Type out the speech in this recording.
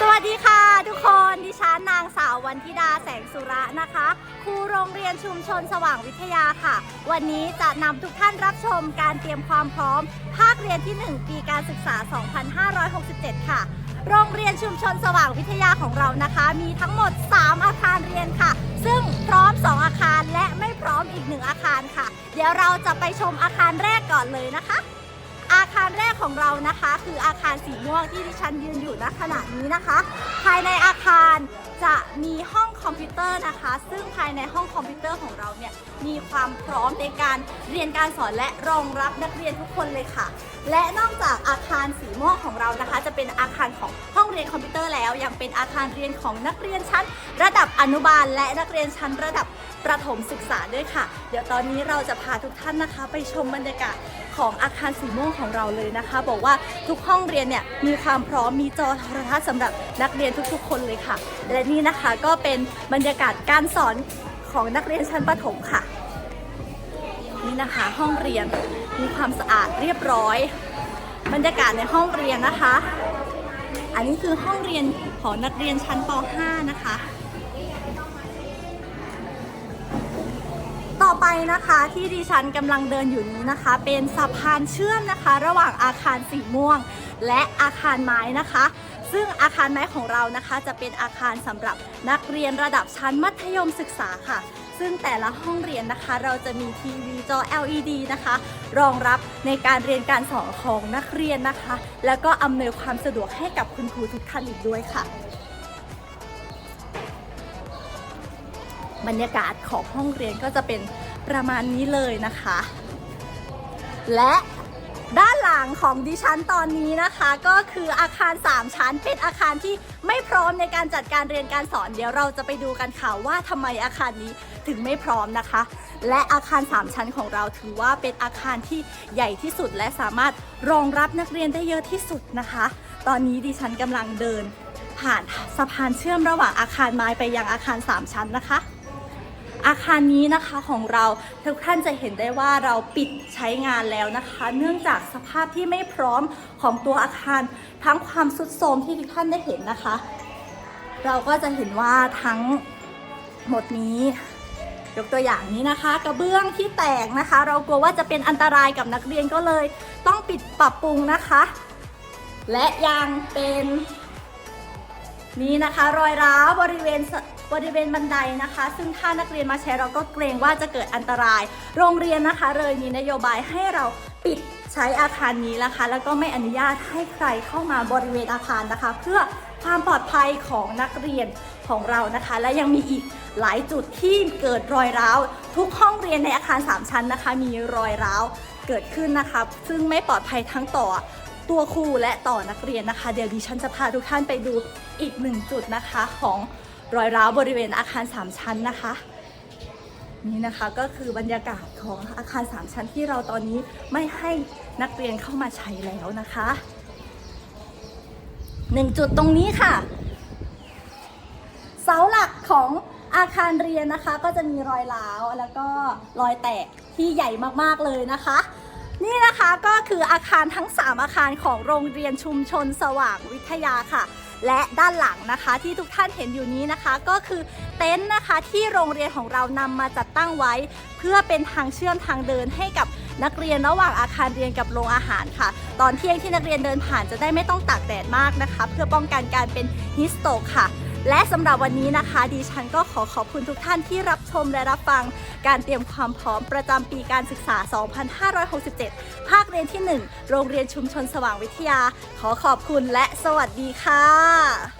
สวัสดีค่ะ ทุกคนดิฉันนางสาววันธิดาแสงสุระนะคะครูโรงเรียนชุมชนสว่างวิทยาค่ะ วันนี้จะนำทุกท่านรับชมการเตรียมความพร้อม ภาคเรียนที่ 1 ปีการศึกษา 2567 ค่ะ โรงเรียนชุมชนสว่างวิทยาของเรานะคะ มีทั้งหมด 3 อาคารเรียนค่ะ ซึ่งพร้อม 2 อาคารและไม่พร้อมอีก 1 อาคารค่ะ เดี๋ยวเราจะไปชมอาคารแรกก่อนเลยนะคะ คารแรกของเรานะคะ คืออาคารสีม่วงที่ดิฉันยืนอยู่ณขณะนี้นะคะ ภายในอาคารจะมีห้องคอมพิวเตอร์นะคะ ซึ่งภายในห้องคอมพิวเตอร์ของเราเนี่ยมีความพร้อมในการเรียนการสอนและรองรับนักเรียนทุกคนเลยค่ะ และนอกจากอาคารสีม่วงของเรานะคะ จะเป็นอาคารของห้องเรียนคอมพิวเตอร์แล้วยังเป็นอาคารเรียนของนักเรียนชั้น ระดับอนุบาล และนักเรียนชั้นระดับประถมศึกษาด้วยค่ะ เดี๋ยวตอนนี้เราจะพาทุกท่านนะคะ ไปชมบรรยากาศ ของอาคารสีม่วงของเราเลยนะคะ บอกว่าทุกห้องเรียนเนี่ยมีความพร้อมมีจอโทรทัศน์สำหรับนักเรียนทุกๆ คนเลยค่ะ และนี่นะคะก็เป็นบรรยากาศการสอนของนักเรียนชั้นประถมค่ะ นี่นะคะห้องเรียนมีความสะอาดเรียบร้อย บรรยากาศในห้องเรียนนะคะ อันนี้คือห้องเรียนของนักเรียนชั้นป .5 นะคะ ต่อไปนะคะที่ดิฉันกำลังเดินอยู่นี้นะคะ เป็นสะพานเชื่อมนะคะ ระหว่างอาคารสีม่วง และอาคารไม้นะคะ ซึ่งอาคารไม้ของเรานะคะจะเป็นอาคารสำหรับนักเรียนระดับชั้นมัธยมศึกษาค่ะ ซึ่งแต่ละห้องเรียนนะคะ เราจะมีทีวีจอ LED นะคะ รองรับในการเรียนการสอนของนักเรียนนะคะ แล้วก็อำนวยความสะดวกให้กับคุณครูทุกท่านอีกด้วยค่ะ บรรยากาศของห้องเรียนก็จะเป็นประมาณนี้เลยนะคะ และด้านหลังของดิฉันตอนนี้นะคะ ก็คืออาคาร 3 ชั้นเป็นอาคารที่ไม่พร้อมในการจัดการเรียนการสอน เดี๋ยวเราจะไปดูกันค่ะว่าทำไมอาคารนี้ถึงไม่พร้อมนะคะ และอาคาร 3 ชั้นของเราถือว่าเป็นอาคารที่ใหญ่ที่สุดและสามารถรองรับนักเรียนได้เยอะที่สุดนะคะ ตอนนี้ดิฉันกำลังเดิน ผ่านสะพานเชื่อมระหว่างอาคารไม้ไปยังอาคาร 3 ชั้นนะคะ อาคารนี้นะคะของเราทุกท่านจะเห็นได้ว่าเราปิดใช้งานแล้วนะคะ เนื่องจากสภาพที่ไม่พร้อมของตัวอาคารทั้งความสุดโทรมที่ทุกท่านได้เห็นนะคะ เราก็จะเห็นว่าทั้งหมดนี้ยกตัวอย่างนี้นะคะ กระเบื้องที่แตกนะคะ เรากลัวว่าจะเป็นอันตรายกับนักเรียนก็เลย ต้องปิดปรับปรุงนะคะ และยังเป็น นี่นะคะรอยร้าวบริเวณบริเวณบันไดนะคะ ซึ่งถ้านักเรียนมาใช้เราก็เกรงว่าจะเกิดอันตราย โรงเรียนนะคะเลยมีนโยบายให้เราปิดใช้อาคารนี้นะคะ แล้วก็ไม่อนุญาตให้ใครเข้ามาบริเวณอาคารนะคะ เพื่อความปลอดภัยของนักเรียนของเรานะคะ และยังมีอีกหลายจุดที่เกิดรอยร้าว ทุกห้องเรียนในอาคาร 3 ชั้นนะคะ มีรอยร้าวเกิดขึ้นนะคะ ซึ่งไม่ปลอดภัยทั้งต่อ ตัวครูและต่อนักเรียนนะคะ เดี๋ยวดิฉันจะพาทุกท่านไปดูอีกหนึ่งจุดนะคะของรอยร้าวบริเวณอาคาร 3 ชั้นนะคะ นี่นะคะก็คือบรรยากาศของอาคาร 3 ชั้นที่เราตอนนี้ไม่ให้นักเรียนเข้ามาใช้แล้วนะคะหนึ่งจุดตรงนี้ค่ะ เสาหลักของอาคารเรียนนะคะ ก็จะมีรอยร้าวแล้วก็รอยแตกที่ใหญ่มากๆเลยนะคะ นี่นะคะก็คืออาคารทั้ง 3 อาคารของโรงเรียนชุมชนสว่างวิทยาค่ะ และด้านหลังนะคะที่ทุกท่านเห็นอยู่นี้นะคะ ก็คือเต็นท์นะคะที่โรงเรียนของเรานำมาจัดตั้งไว้ เพื่อเป็นทางเชื่อมทางเดินให้กับนักเรียนระหว่างอาคารเรียนกับโรงอาหารค่ะ ตอนเที่ยงที่นักเรียนเดินผ่านจะได้ไม่ต้องตากแดดมากนะคะ เพื่อป้องกันการเป็นฮิสโตกค่ะ และสำหรับวันนี้นะคะ ดิฉันก็ขอขอบคุณทุกท่านที่รับชมและรับฟังการเตรียมความพร้อมประจำปีการศึกษา 2567 ภาคเรียนที่ 1 โรงเรียนชุมชนสว่างวิทยา ขอขอบคุณและสวัสดีค่ะ